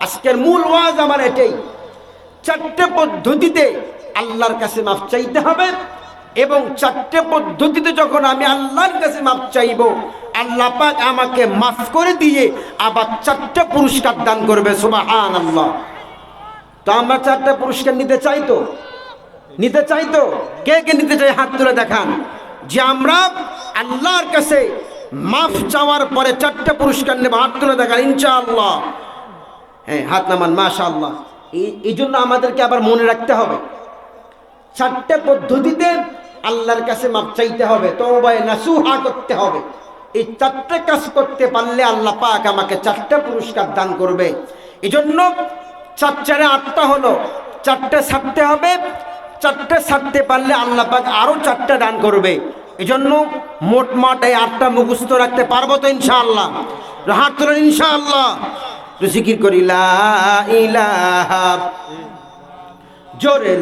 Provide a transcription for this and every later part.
আজকের মূল ওয়াজ আমার এটাই। চারটে পদ্ধতিতে আল্লাহর কাছে মাপ চাইতে হবে এবং চারটে পদ্ধতিতে যখন আমি আল্লাহর কাছে মাপ চাইব, আল্লাহ পাক আমাকে মাফ করে দিয়ে আবার চারটে পুরস্কার দান করবে সুবাহান আল্লাহ তো আমরা চারটে পুরস্কার নিতে চাই তো? নিতে চাই তো? কে কে নিতে চাই? হাত তুলে দেখান। যে আমরা আল্লাহর কাছে মাফ চাওয়ার পরে চারটে পুরস্কার নেব, হাত তুলে দেখান ইনশাআল্লাহ। হ্যাঁ হাত নামান মাশা আল্লাহ এই জন্য আমাদেরকে আবার মনে রাখতে হবে। চারটে পদ্ধতিতে আল্লাহর কাছে মাপ চাইতে হবে, তওবায়ে নাসুহা করতে হবে। এই চারটে কাজ করতে পারলে আল্লাহ পাক আমাকে চারটে পুরস্কার দান করবে। এই জন্য চার চারে আটটা হলো, চারটে ছাড়তে হবে, চারটে ছাড়তে পারলে আল্লাহ পাক আরও চারটে দান করবে। এই জন্য মোটমাট এই আটটা মুখস্থ রাখতে পারব তো ইনশাআল্লাহ। হাত তোলেন ইনশাআল্লাহ। তো জিকির করি জোরে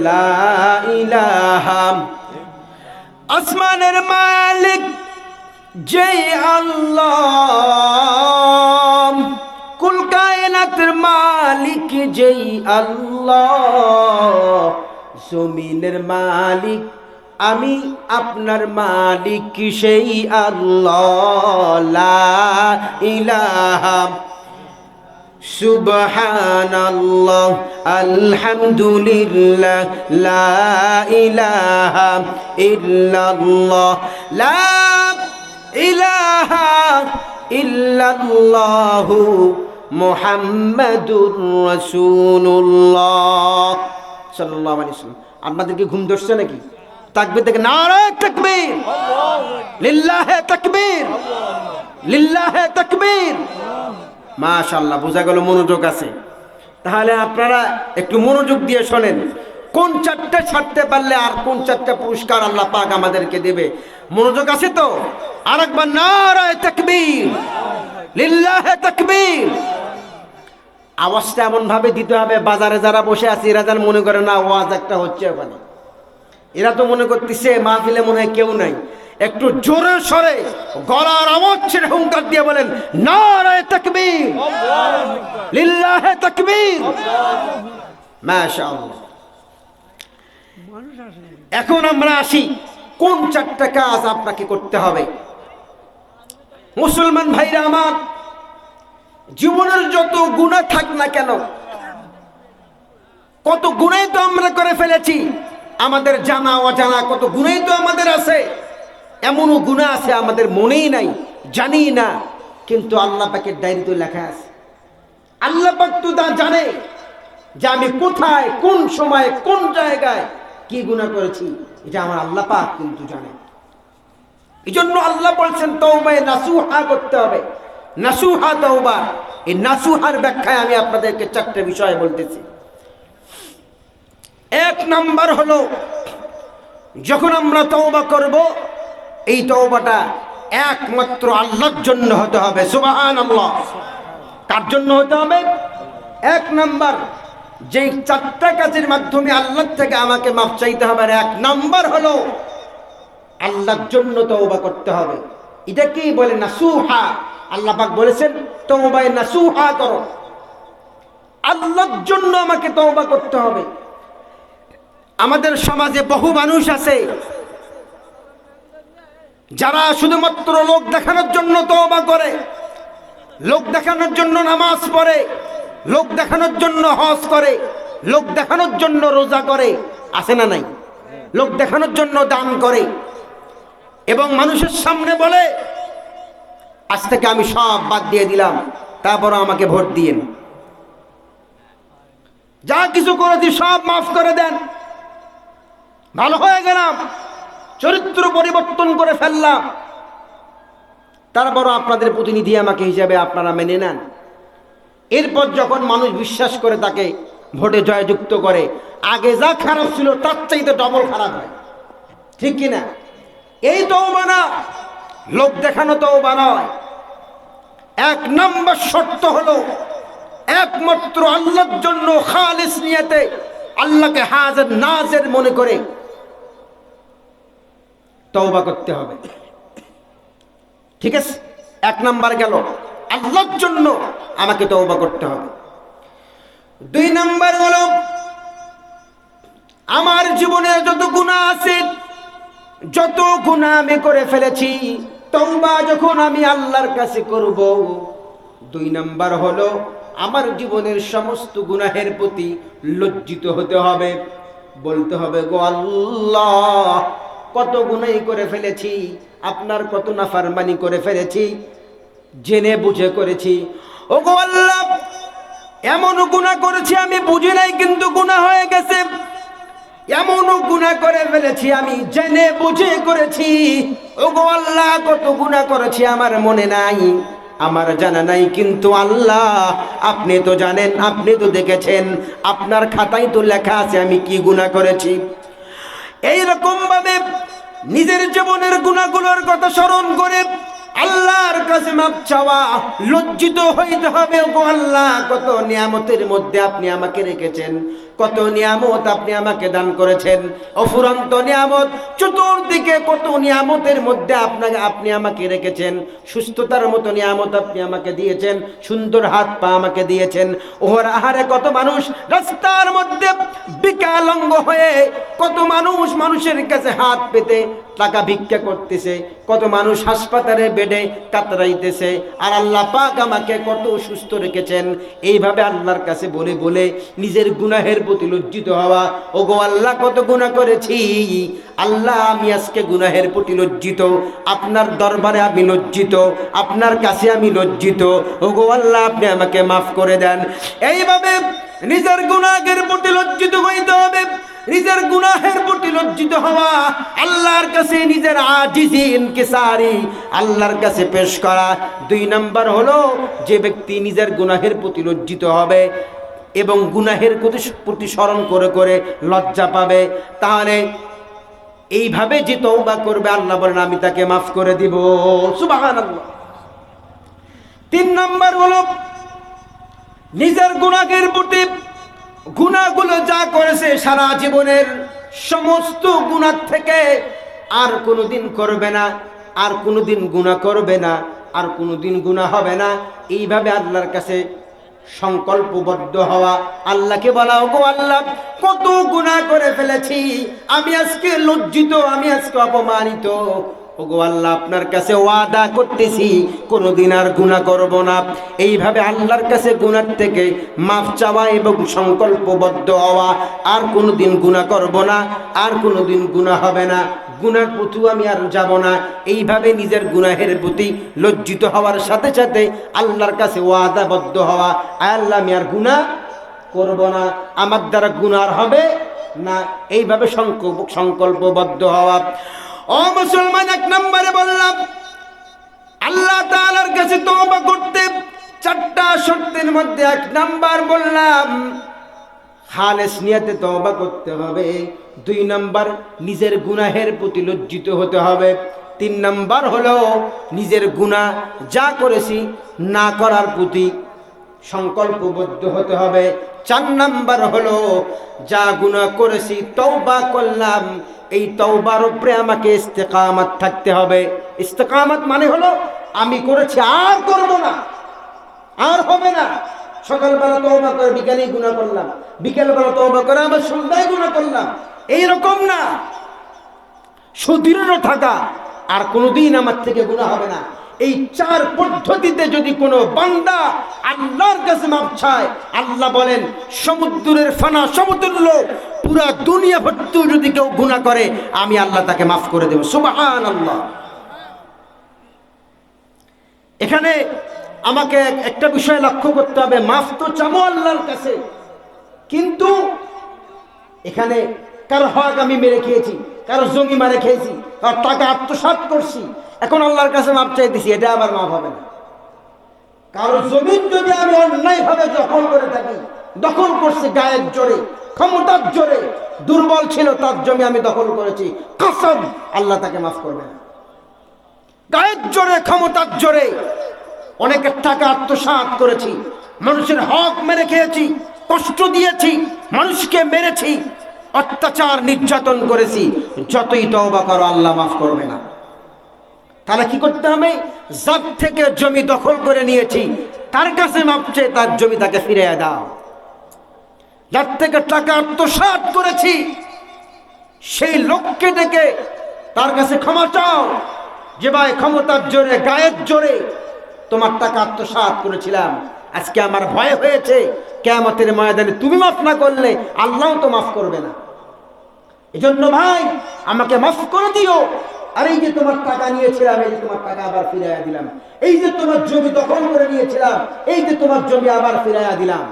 আসমানের মালিক যেই আল্লাহ। কুল কায়নাতের মালিক যেই আল্লাহ। জমিনের মালিক আমি আপনার মালিক সেই আল্লাহ ইলাহা। সুবহানাল্লাহ, আলহামদুলিল্লাহ, লা ইলাহা ইল্লাল্লাহ। লা ইলাহা ইল্লাল্লাহু মুহাম্মাদুর রাসূলুল্লাহ। সাল্লাল্লাহু আলাইহি ওয়াসাল্লাম। আপনাদেরকে ঘুম ধরছে নাকি? তাকবীর থেকে নারায়ে তাকবীর। লিল্লাহে তাকবীর। লিল্লাহে তাকবীর। মাশাল্লাহ বোঝা গেল মনোযোগ আছে। তাহলে আপনারা একটু মনোযোগ দিয়ে শোনেন। কোন চারটে ছাড়তে পারলে আর কোন চারটে পুরস্কার আল্লাহ পাক আমাদেরকে দেবে? মনোযোগ আছে তো? আর একবার নারায় তাকবীর। লিল্লাহে তাকবীর। আওয়াজটা এমন ভাবে দিতে হবে, বাজারে যারা বসে আছে, এরা যেন মনে করে, না, ওয়াজ একটা হচ্ছে ওখানে। এরা তো মনে করতেছে মাহফিলে মনে হয় কেউ নাই। একটু জোরে সরে গলার আওয়াজ হুঙ্কার দিয়ে বলেন, নারায় তাকবীর, লিল্লাহে তাকবীর। এখন আমরা আসি, কোন চারটা কাজ আপনাকে করতে হবে? মুসলমান ভাইরা আমার, জীবনের যত গুণা থাক না কেন, কত গুণাই তো আমরা করে ফেলেছি। আমাদের জানা অজানা কত গুণাই তো আমাদের আছে। এমনও গুণা আছে আমাদের মনেই নাই জানি না। কিন্তু আল্লাহ পাকের ডায়েরিতে লেখা আছে। আল্লাহ পাক তো তা জানে যে আমি কোথায়, কোন সময়, কোন জায়গায় কি গুণা করেছি, এটা আমার আল্লাহ পাক কিন্তু জানে। এই জন্য আল্লাহ বলছেন তৌবায় নাসুহা করতে হবে। নাসুহা তৌবা এই নাসুহার ব্যাখ্যায় আমি আপনাদেরকে চারটে বিষয় বলতেছি। এক নাম্বার হলো, যখন আমরা তওবা করব, এই তওবাটা একমাত্র আল্লাহর জন্য হতে হবে সুবাহান আল্লাহ কার জন্য হতে হবে? এক নাম্বার যে চারটা কাজের মাধ্যমে আল্লাহ থেকে আমাকে মাফ চাইতে হবে, আর এক নাম্বার হলো, আল্লাহর জন্য তওবা করতে হবে। এটা কি বলে? নাসুহা। আল্লাহ পাক বলেছেন, তওবায় নাসুহা করো। আল্লাহর জন্য আমাকে তওবা করতে হবে। আমাদের সমাজে বহু মানুষ আছে যারা শুধুমাত্র লোক দেখানোর জন্য তওবা করে, লোক দেখানোর জন্য নামাজ পড়ে, লোক দেখানোর জন্য হজ করে, লোক দেখানোর জন্য রোজা করে, আছে না নাই? লোক দেখানোর জন্য দান করে। এবং মানুষের সামনে বলে, আজ থেকে আমি সব বাদ দিয়ে দিলাম, তারপর আমাকে ভোট দিয়েন। যা কিছু করেছি সব মাফ করে দেন। ভালো হয়ে গেলাম, চরিত্র পরিবর্তন করে ফেললাম। তারপরও আপনাদের প্রতিনিধি আমাকে হিসাবে আপনারা মেনে নেন। এরপর যখন মানুষ বিশ্বাস করে তাকে ভোটে জয়যুক্ত করে, আগে যা খারাপ ছিল তার চাইতে ডবল খারাপ হয়। ঠিক কিনা এই তো মানা লোক দেখানো তো নয়। এক নম্বর শর্ত হলো, একমাত্র আল্লাহর জন্য খালিস নিয়েতে আল্লাহকে হাজার, নাজের মনে করে তওবা করতে হবে। ঠিক আছে? এক নাম্বার গেল, আল্লাহর জন্য আমাকে তওবা করতে হবে। দুই নাম্বার হলো, আমার জীবনে যত গুণা আছে, যত গুণা আমি করে ফেলেছি, তওবা যখন আমি আল্লাহর কাছে করব, দুই নাম্বার হলো, আমার জীবনের সমস্ত গুনাহের প্রতি লজ্জিত হতে হবে। বলতে হবে, গো আল্লাহ কত গুনাই করে ফেলেছি, আপনার কত নাফারমানি করে ফেলেছি, জেনে বুঝে করেছি। ও আল্লাহ এমনও গুণা করেছি আমি বুঝি নাই, কিন্তু গুণা হয়ে গেছে। এমনও গুণা করে ফেলেছি আমি, জেনে বুঝে করেছি। ও আল্লাহ, কত গুণা করেছি আমার মনে নাই, আমার জানা নাই, কিন্তু আল্লাহ, আপনি তো জানেন, আপনি তো দেখেছেন, আপনার খাতায় তো লেখা আছে আমি কি গুণা করেছি। এই রকম ভাবে নিজের জীবনের গুণাগুলোর কথা স্মরণ করে আল্লাহর কাছে মাপ চাওয়া, লজ্জিত হইতে হবে। গো আল্লাহ, কত নিয়ামতের মধ্যে আপনি আমাকে রেখেছেন, কত নিয়ামত আপনি আমাকে দান করেছেন। অফুরন্ত নিয়ামত, চতুর্দিকে কত নিয়ামতের মধ্যে আপনাকে, আপনি আমাকে রেখেছেন। সুস্থতার মতো নিয়ামত আপনি আমাকে দিয়েছেন, সুন্দর হাত পা আমাকে দিয়েছেন। ওহর আহারে কত মানুষ রাস্তার মধ্যে বিকালঙ্গ হয়ে, কত মানুষ মানুষের কাছে হাত পেতে টাকা ভিক্ষা করতেছে, কত মানুষ হাসপাতালে বেডে কাতরাইতেছে, আর আল্লাহ পাক আমাকে কত সুস্থ রেখেছেন। এইভাবে আল্লাহর কাছে বলে বলে নিজের গুনাহের প্রতি লজ্জিত হওয়া। ও গো আল্লাহ, কত গুনাহ করেছি? আল্লাহ, আমি আজকে গুনাহের প্রতি লজ্জিত। আপনার দরবারে আমি লজ্জিত। আপনার কাছে আমি লজ্জিত। ও গো আল্লাহ, আপনি আমাকে মাফ করে দেন। এইভাবে নিজের গুনাহের প্রতি লজ্জিত হইতে হবে। নিজের গুনাহের প্রতি লজ্জিত হওয়া, আল্লাহর কাছে নিজের আজিজি ইনকিসারি, আল্লাহর কাছে পেশ করা। দুই নাম্বার হলো, যে ব্যক্তি নিজের গুনাহের প্রতি লজ্জিত হবে এবং গুনাহের প্রতি স্মরণ করে করে লজ্জা পাবে, তাহলে এইভাবে যে তৌবা করবে, আল্লাহ বলেন, আমি তাকে মাফ করে দিব। সুবহানাল্লাহ। তিন নাম্বার হলো, নিজের গুনাহের প্রতি গুণাগুলো যা করেছে সারা জীবনের সমস্ত গুণার থেকে আর কোনোদিন করবে না, আর কোনোদিন গুণা করবে না, আর কোনোদিন গুণা হবে না। এইভাবে আল্লাহর কাছে সংকল্পবদ্ধ হওয়া। আল্লাহকে বলা গো আল্লাহ, কত গুণা করে ফেলেছি। আমি আজকে লজ্জিত, আমি আজকে অপমানিত। ওগো আল্লাহ, আপনার কাছে ওয়াদা করতেছি, কোনোদিন আর গুণা করব না। এইভাবে আল্লাহর কাছে গুনার থেকে মাফ চাওয়া এবং সংকল্পবদ্ধ হওয়া, আর কোনোদিন গুণা করব না, আর কোনোদিন গুণা হবে না। গুনার প্রতি আমি আর যাব না। এইভাবে নিজের গুনাহের প্রতি লজ্জিত হওয়ার সাথে সাথে আল্লাহর কাছে ওয়াদাবদ্ধ হওয়া আল্লাহ, আমি আর গুণা করব না। আমার দ্বারা গুনার হবে না। এইভাবে সংকল্প সংকল্পবদ্ধ হওয়া। ও মুসলমান, এক নম্বরে বললাম, আল্লাহ তাআলার কাছে তওবা করতে চারটা শর্তের মধ্যে এক নাম্বার বললাম, খালেস নিয়াতে তওবা করতে হবে। দুই নাম্বার, নিজের গুনাহের প্রতি লজ্জিত হতে হবে। তিন নাম্বার হলো, নিজের গুনাহ যা করেছি না করার প্রতি সংকল্পবদ্ধ হতে হবে। চার নাম্বার হলো, যা গুণা করেছি, তওবা করলাম, এই তওবার উপরে আমাকে ইস্তেকামাত থাকতে হবে। ইস্তেকামাত মানে হলো, আমি করেছি, আর করব না, আর হবে না। সকালবেলা তওবা করে বিকালে গুনাহ করলাম, বিকেলবেলা তওবা করে আবার সন্ধ্যায় গুনাহ করলাম। এই রকম না। সুদৃঢ় থাকা, আর কোনোদিন আমার থেকে গুণা হবে না। এই চার পদ্ধতিতে যদি কোনো বান্দা আল্লাহর কাছে মাপ চায়, আল্লাহ বলেন, সমুদ্রের ফানা সমতুল্য পুরা দুনিয়া ভর্তি যদি কেউ গুণা করে, আমি আল্লাহ তাকে মাফ করে দেব। সুবাহান আল্লাহ এখানে আমাকে একটা বিষয় লক্ষ্য করতে হবে। মাফ তো চামো আল্লাহর কাছে, কিন্তু এখানে কার হক আমি মেরে খেয়েছি। কারও জমি মারে খেয়েছি, কারও টাকা আত্মসাৎ করছি, এখন আল্লাহর কাছে মাপ চাইতেছি, এটা আবার মাপ হবে না। কারও জমিন যদি আমি অন্যায়ভাবে দখল করে থাকি, দখল করছি গায়ের জোরে, ক্ষমতার জোরে, দুর্বল ছিল তার জমি আমি দখল করেছি, কসম আল্লাহ তাকে মাফ করবে না। গায়ের জোরে, ক্ষমতার জোরে, অনেকের টাকা আত্মসাৎ করেছি, মানুষের হক মেরে খেয়েছি, কষ্ট দিয়েছি, মানুষকে মেরেছি অত্যাচার নির্যাতন করেছি, যতই তওবা করো, আল্লাহ মাফ করবে না। তাহলে কি করতে হবে? যার থেকে জমি দখল করে নিয়েছি, তার কাছে মাপছে তার জমি তাকে ফিরে দাও। যার থেকে টাকা আত্মসাৎ করেছি, সেই লোককে ডেকে তার কাছে ক্ষমা চাও। যে ভাই ক্ষমতার জোরে, গায়ের জোরে তোমার টাকা আত্মসাৎ করেছিলাম। আজকে আমার ভয় হয়েছে কেমতের ময়দানে তুমি মাফ না করলে, আল্লাহ তো মাফ করবে না। এজন্য ভাই, আমাকে মাফ করে দিও। আর এই যে তোমার টাকা নিয়েছিলাম, এই যে তোমার টাকা আবার ফিরাইয়া দিলাম, এই যে তোমার জমি দখল করে নিয়েছিলাম, এই যে তোমার জমি আবার ফিরাইয়া দিলাম,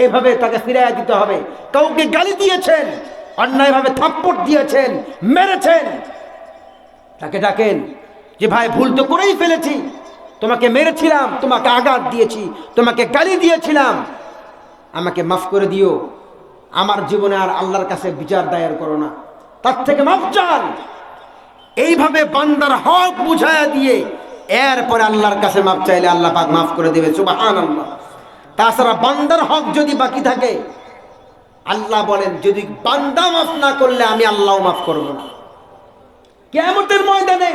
এইভাবে তাকে ফিরাইয়া দিতে হবে। কাউকে গালি দিয়েছেন, অন্যায়ভাবে থাপ্পড় দিয়েছেন, মেরেছেন। তাকে ডাকেন যে, ভাই, ভুল তো করেই ফেলেছি। তোমাকে মেরেছিলাম, তোমাকে আঘাত দিয়েছি, তোমাকে গালি দিয়েছিলাম। আমাকে মাফ করে দিও। আমার জীবনে আর আল্লাহর কাছে বিচার দায়ের করো না। তার থেকে মাফ চান। এইভাবে বান্দার হক বুঝায়া দিয়ে এরপরে আল্লাহর কাছে মাফ চাইলে আল্লাহ পাক মাফ করে দেবে। সুবাহান আল্লাহ তাছাড়া বান্দার হক যদি বাকি থাকে, আল্লাহ বলেন, যদি বান্দা মাফ না করলে আমি আল্লাহ মাফ করব না। কেমতের ময়দানে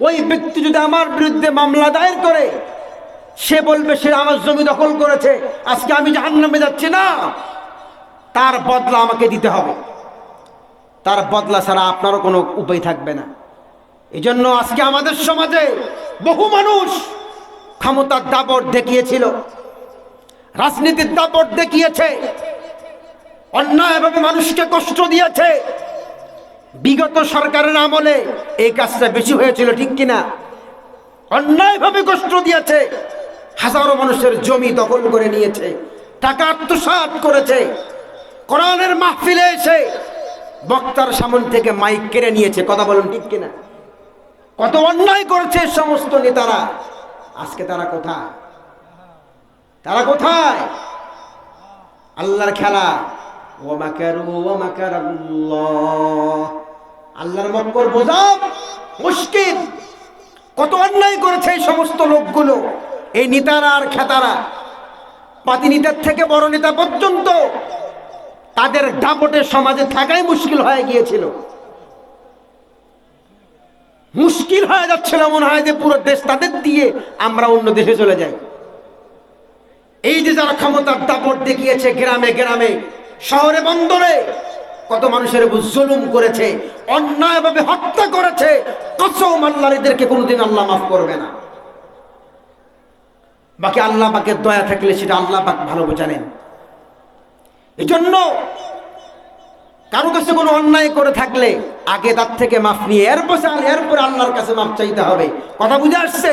ওই ব্যক্তি যদি আমার বিরুদ্ধে মামলা দায়ের করে, সে বলবে, সে আমার জমি দখল করেছে, আজকে আমি জাহান্নামে যাচ্ছি না। তার বদলা আমাকে দিতে হবে। তার বদলা ছাড়া আপনারও কোনো উপায় থাকবে না। এই জন্য আজকে আমাদের সমাজে বহু মানুষ ক্ষমতার দাপট দেখিয়েছিল, রাজনীতির দাপট দেখিয়েছে অন্যায়ভাবে মানুষকে কষ্ট দিয়েছে। বিগত সরকারের আমলে এই কাজটা বেশি হয়েছিল, ঠিক কিনা? অন্যায়ভাবে কষ্ট দিয়েছে, হাজারো মানুষের জমি দখল করে নিয়েছে, টাকা আত্মসাৎ করেছে কোরআনের মাহফিলে এসে বক্তার সামন থেকে মাইক কেড়ে নিয়েছে। কথা বলুন ঠিক কিনা? কত অন্যায় করছে সমস্ত নেতারা। আজকে তারা কোথায়? তারা কোথায়? আল্লাহর খেলা। আল্লাহর মক্কর বোঝা মুশকিল। কত অন্যায় করেছে এই সমস্ত লোকগুলো। এই নেতারা আর খেতারা। পাতি নেতার থেকে বড় নেতা পর্যন্ত তাদের দাপটে সমাজে থাকাই মুশকিল হয়ে গিয়েছিল। মুশকিল হয়ে যাচ্ছিল মনে হয় যে পুরো দেশ তাদের দিয়ে আমরা অন্য দেশে চলে যাই। এই যে যারা ক্ষমতার দাপট দেখিয়েছে গ্রামে গ্রামে, শহরে বন্দরে, কত মানুষের জুলুম করেছে, অন্যায়ভাবে হত্যা করেছে, কসম আল্লাহ কোনোদিন আল্লাহ মাফ করবে না। বাকি আল্লাহ পাকে দয়া থাকলে সেটা আল্লাহ পাক ভালো জানেন এই জন্য কারও কাছে কোনো অন্যায় করে থাকলে আগে তার থেকে মাফ নিয়ে এরপর এরপরে আল্লাহর কাছে মাফ চাইতে হবে। কথা বুঝে আসছে?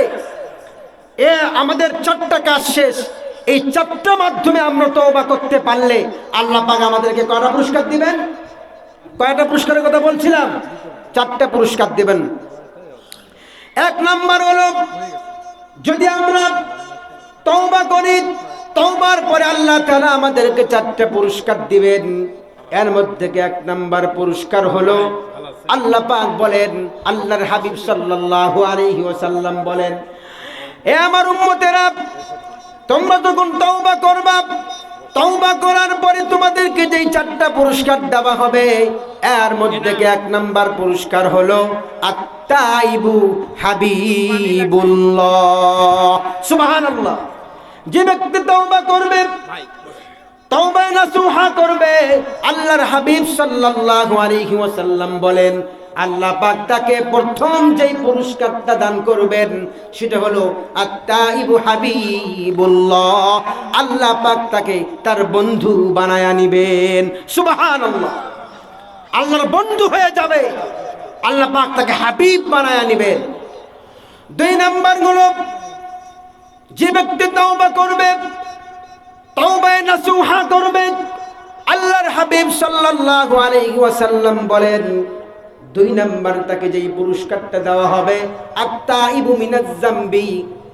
এ আমাদের চারটা কাজ শেষ। এই চারটা মাধ্যমে আমরা তওবা করতে পারলে আল্লাহ পাক আমাদেরকে কয়টা পুরস্কার দিবেন? কয়টা পুরস্কারের কথা বলছিলাম? চারটা পুরস্কার দিবেন। এক নাম্বার হলো, যদি আমরা তওবা করি তওবার পরে আল্লাহ তাআলা আমাদেরকে চারটে পুরস্কার দিবেন। এর মধ্যে এক নাম্বার পুরস্কার হলো আল্লাহ পাক বলেন, আল্লাহর হাবিব সাল্লাল্লাহু আলাইহি ওয়াসাল্লাম বলেন, এ আমার উম্মতেরা, তোমরা যখন তওবা করবা, তওবা করার পরে তোমাদেরকে যেই চারটা পুরস্কার দেওয়া হবে, এর মধ্যে এক নাম্বার পুরস্কার হলো আত্তাইবু হাবিবুল্লাহ। সুবহানাল্লাহ। যে ব্যক্তি তওবা করবে তওবা নাসুহা করবে আল্লাহর হাবিব সাল্লাল্লাহু আলাইহি ওয়াসাল্লাম বলেন আল্লাহ পাক তাকে প্রথম যেই পুরস্কারটা দান করবেন সেটা হলো আত্তাইবু হাবিবুল্লাহ। আল্লাহ পাক তাকে তার বন্ধু বানায়া নিবেন। সুবহানাল্লাহ। আল্লাহর বন্ধু হয়ে যাবে। আল্লাহ পাক তাকে হাবিব বানায়া নিবেন। দুই নাম্বার হলো যে ব্যক্তি তওবা করবে, তওবায় নাসুহা করবে, আল্লাহর হাবিব সাল্লাল্লাহু আলাইহি ওয়াসাল্লাম বলেন, দুই নাম্বার তাকে যেই পুরস্কারটা দেওয়া হবে, আত্তাইবু মিনাজ জামবি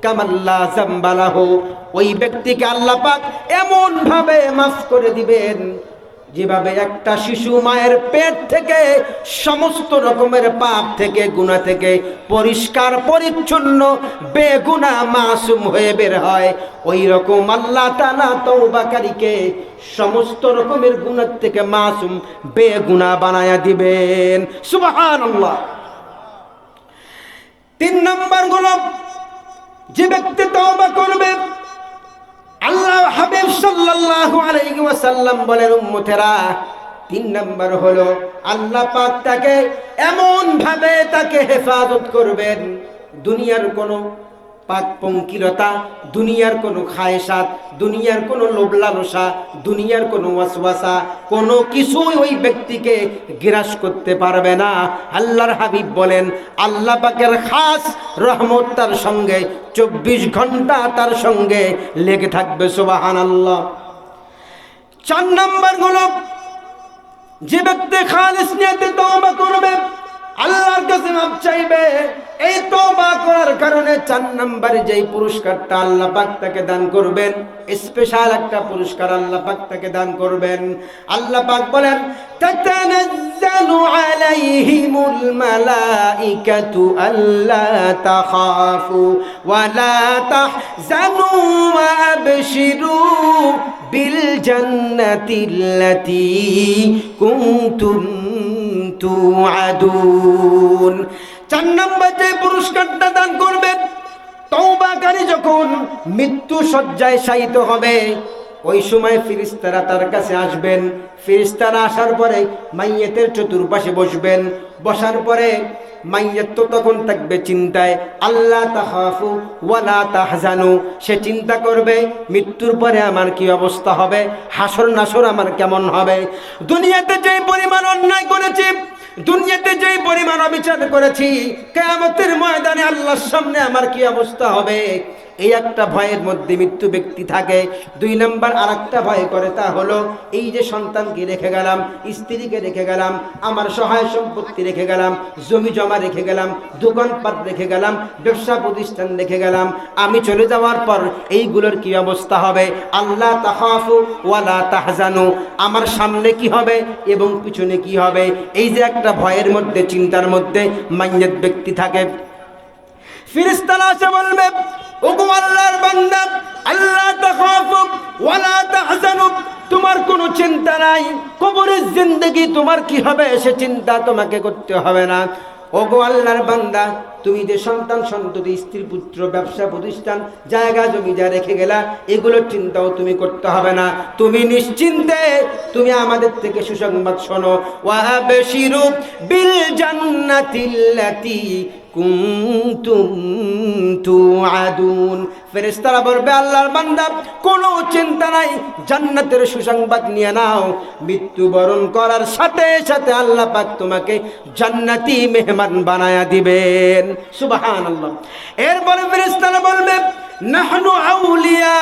কামাল্লা জামবালাহু। ওই ব্যক্তিকে আল্লাহ পাক এমন ভাবে মাফ করে দিবেন যেভাবে একটা শিশু মায়ের পেট থেকে সমস্ত রকমের পাপ থেকে, গুণা থেকে পরিষ্কার, পরিচ্ছন্ন, বেগুনা মাসুম হয়ে বের হয় ওই রকম আল্লাহ তালা তৌবাকারীকে সমস্ত রকমের গুণার থেকে মাসুম বেগুনা বানায়া দিবেন। সুবাহান তিন নম্বরগুলো যে ব্যক্তি তওবা করবে আল্লাহ হাবিব সাল্লাল্লাহু আলাইহি ওয়াসাল্লাম বলেন, উম্মতেরা, তিন নাম্বার হলো, আল্লাহ পাক তাকে এমন ভাবে তাকে হেফাজত করবেন, দুনিয়ার কোনো পাক পঙ্কিলতা, দুনিয়ার কোনো খায়সাত দুনিয়ার কোনো লোভ লালসা দুনিয়ার কোনো ওয়াসওয়াসা, কোনো কিছুই ওই ব্যক্তিকে গ্রাস করতে পারবে না। আল্লাহর হাবিব বলেন, আল্লাহ পাকের খাস রহমত তার সঙ্গে, চব্বিশ ঘণ্টা তার সঙ্গে লেগে থাকবে সুবাহান আল্লাহ চার নম্বরগুলো যে ব্যক্তি খালিস নিয়তে তওবা করবে আল্লাহর কাছে মাপ চাইবে। এই তওবা করার কারণে চার নম্বরে যেই পুরস্কারটা আল্লাহ পাক তাকে দান করবেন স্পেশাল একটা পুরস্কার আল্লাহ পাক তাকে দান করবেন। আল্লাহ পাক বলেন, তাতানাজ্জালু আলাইহিমুল মালাইকাতু আল্লা তাখাফু ওয়া লা তাহজানু ওয়া আবশিরু বিল জান্নাতিল্লাতী কুনতুম তুআদুন। চার নম্বর যে পুরস্কারটা দান করবেন তওবাকারী যখন মৃত্যু শয্যায় শায়িত হবে ওই সময় ফিরিস্তারা তার কাছে আসবেন। ফিরিস্তারা আসার পরে মাইয়েতের চতুর্পাশে বসবেন। বসার পরে মাইয়াত তো তখন থাকবে চিন্তায় আল্লাহ তাহাফু ওয়ালা তাহজানু। সে চিন্তা করবে, মৃত্যুর পরে আমার কি অবস্থা হবে? হাসর নাসর আমার কেমন হবে? দুনিয়াতে যে পরিমাণ অন্যায় করেছি, দুনিয়াতে যেই পরিমাণ অবিচার করেছি, কেয়ামতের ময়দানে আল্লাহর সামনে আমার কি অবস্থা হবে? এই একটা ভয়ের মধ্যে মৃত্যু ব্যক্তি থাকে। দুই নাম্বার আর একটা ভয় করে তা হলো, এই যে সন্তানকে রেখে গেলাম, স্ত্রীকে রেখে গেলাম, আমার সহায় সম্পত্তি রেখে গেলাম, জমি জমা রেখে গেলাম, দোকানপাট রেখে গেলাম, ব্যবসা প্রতিষ্ঠান রেখে গেলাম, আমি চলে যাওয়ার পর এইগুলোর কি অবস্থা হবে? আল্লাহ তাহাফু ওয়ালা তাহজানু। আমার সামনে কি হবে এবং পিছনে কি হবে? এই যে একটা ভয়ের মধ্যে, চিন্তার মধ্যে মাইনের ব্যক্তি থাকে। ফিরিস্তারা আসে বলবে ওগো বান্দা, আল্লাহ তোমার কোনো চিন্তা নাই, কবরের জিন্দেগি তোমার কি হবে সে চিন্তা তোমাকে করতে হবে না। ওগো আল্লাহর বান্দা, তুমি যে সন্তান সন্ততি, স্ত্রী, পুত্র, ব্যবসা, প্রতিষ্ঠান, জায়গা, জমি যা রেখে গেলা, এগুলোর চিন্তাও তুমি করতে হবে না। তুমি নিশ্চিন্তে, তুমি আমাদের থেকে সুসংবাদ শোনো। ওয়াহাবেশিরু বিল জান্নাতিল্লাতি কুনতুম তুআদুন। ফেরেশতারা বলবে, আল্লাহর বান্দা, কোনো চিন্তা নাই, জান্নাতের সুসংবাদ নিয়ে নাও। মৃত্যুবরণ করার সাথে সাথে আল্লাহ পাক তোমাকে জান্নাতি মেহমান বানায়া দিবেন। সুবহানাল্লাহ। এরপরে ফেরেশতারা বলবে নাহনু আউলিয়া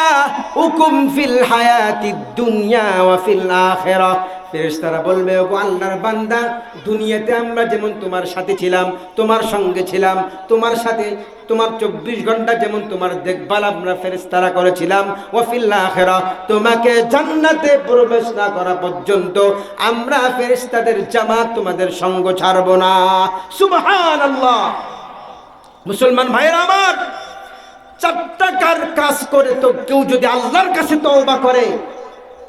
উকুম ফিল হায়াতিদ দুনিয়া ওয়া ফিল আখিরাহ ফেরেশতারা বলবে ও আল্লাহর বান্দা, দুনিয়াতে আমরা যেমন তোমার সাথে ছিলাম, তোমার সঙ্গে ছিলাম, তোমার সাথে, তোমার চব্বিশ ঘণ্টা যেমন তোমার দেখভাল আমরা ফেরেশতারা করেছিলাম ওয়াফিল্লা আখেরা, তোমাকে জান্নাতে প্রবেশ না করা পর্যন্ত আমরা ফেরেশতাদের জামাত তোমাদের সঙ্গ ছাড়বো না। সুবহানাল্লাহ। মুসলমান ভাইয়ের আমার চারটা কার কাজ করে তো কেউ যদি আল্লাহর কাছে তওবা করে,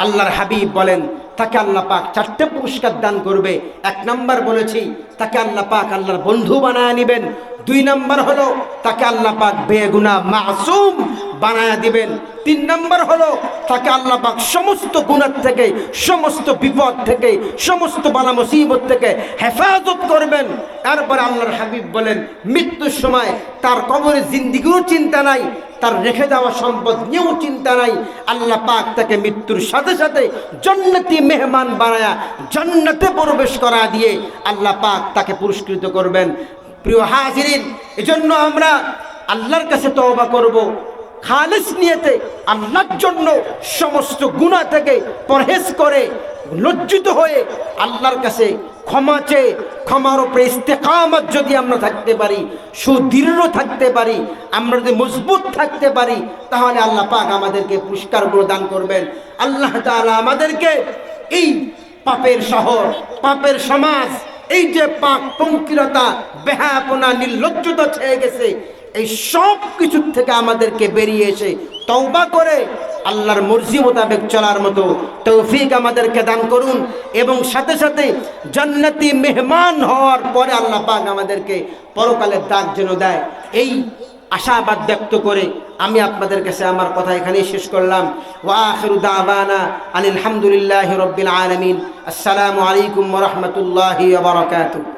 আল্লাহর হাবিব বলেন, তাকে আল্লাহ পাক চারটে পুরস্কার দান করবে। এক নাম্বার বলেছি, তাকে আল্লাহ পাক আল্লাহর বন্ধু বানায় নিবেন। দুই নাম্বার হলো তাকে আল্লাহ পাক বেগুনা মাসুম বানায়া দিবেন। তিন নাম্বার হলো তাকে আল্লাহ পাক সমস্ত গুণার থেকে, সমস্ত বিপদ থেকে, সমস্ত বালা মুসিবত থেকে হেফাজত করবেন। তারপরে আল্লাহর হাবিব বলেন, মৃত্যুর সময় তার কবরের জিন্দিগিও চিন্তা নাই, তার রেখে যাওয়া সম্পদ নিয়েও চিন্তা নাই। আল্লাহ পাক তাকে মৃত্যুর সাথে সাথে জন্নতি মেহমান বানায়া জন্নতে প্রবেশ করা দিয়ে আল্লাহ পাক তাকে পুরস্কৃত করবেন। প্রিয় হাজিরিন, এজন্য আমরা আল্লাহর কাছে তওবা করব। খালিস নিয়েতে আল্লাহর জন্য সমস্ত গুণা থেকে পরহেজ করে লজ্জিত হয়ে আল্লাহর কাছে ক্ষমা চেয়ে, ক্ষমার উপরে ইস্তেকামত যদি আমরা থাকতে পারি, সুদৃঢ় থাকতে পারি, আমরা যদি মজবুত থাকতে পারি, তাহলে আল্লাহ পাক আমাদেরকে পুরস্কারগুলো দান করবেন। আল্লাহ তাআলা আমাদেরকে এই পাপের শহর, পাপের সমাজ এই যে পাক পঙ্কিলতা বেহাপনা নির্লজ্জতা ছেয়ে গেছে, এই সব কিছুর থেকে আমাদেরকে বেরিয়ে এসে তওবা করে আল্লাহর মর্জি মোতাবেক চলার মতো তৌফিক আমাদেরকে দান করুন এবং সাথে সাথে জান্নাতি মেহমান হওয়ার পরে আল্লাহ পাক আমাদেরকে পরকালের দাগ যেন দেয়। এই আশাবাদ ব্যক্ত করে আমি আপনাদের কাছে আমার কথা এখানেই শেষ করলাম। ওয়া আখিরু দাওয়ানা আনিল হামদুলিল্লাহি রাব্বিল আলামিন। আসসালামু আলাইকুম রহমতুল্লাহ বারাকাতুহু।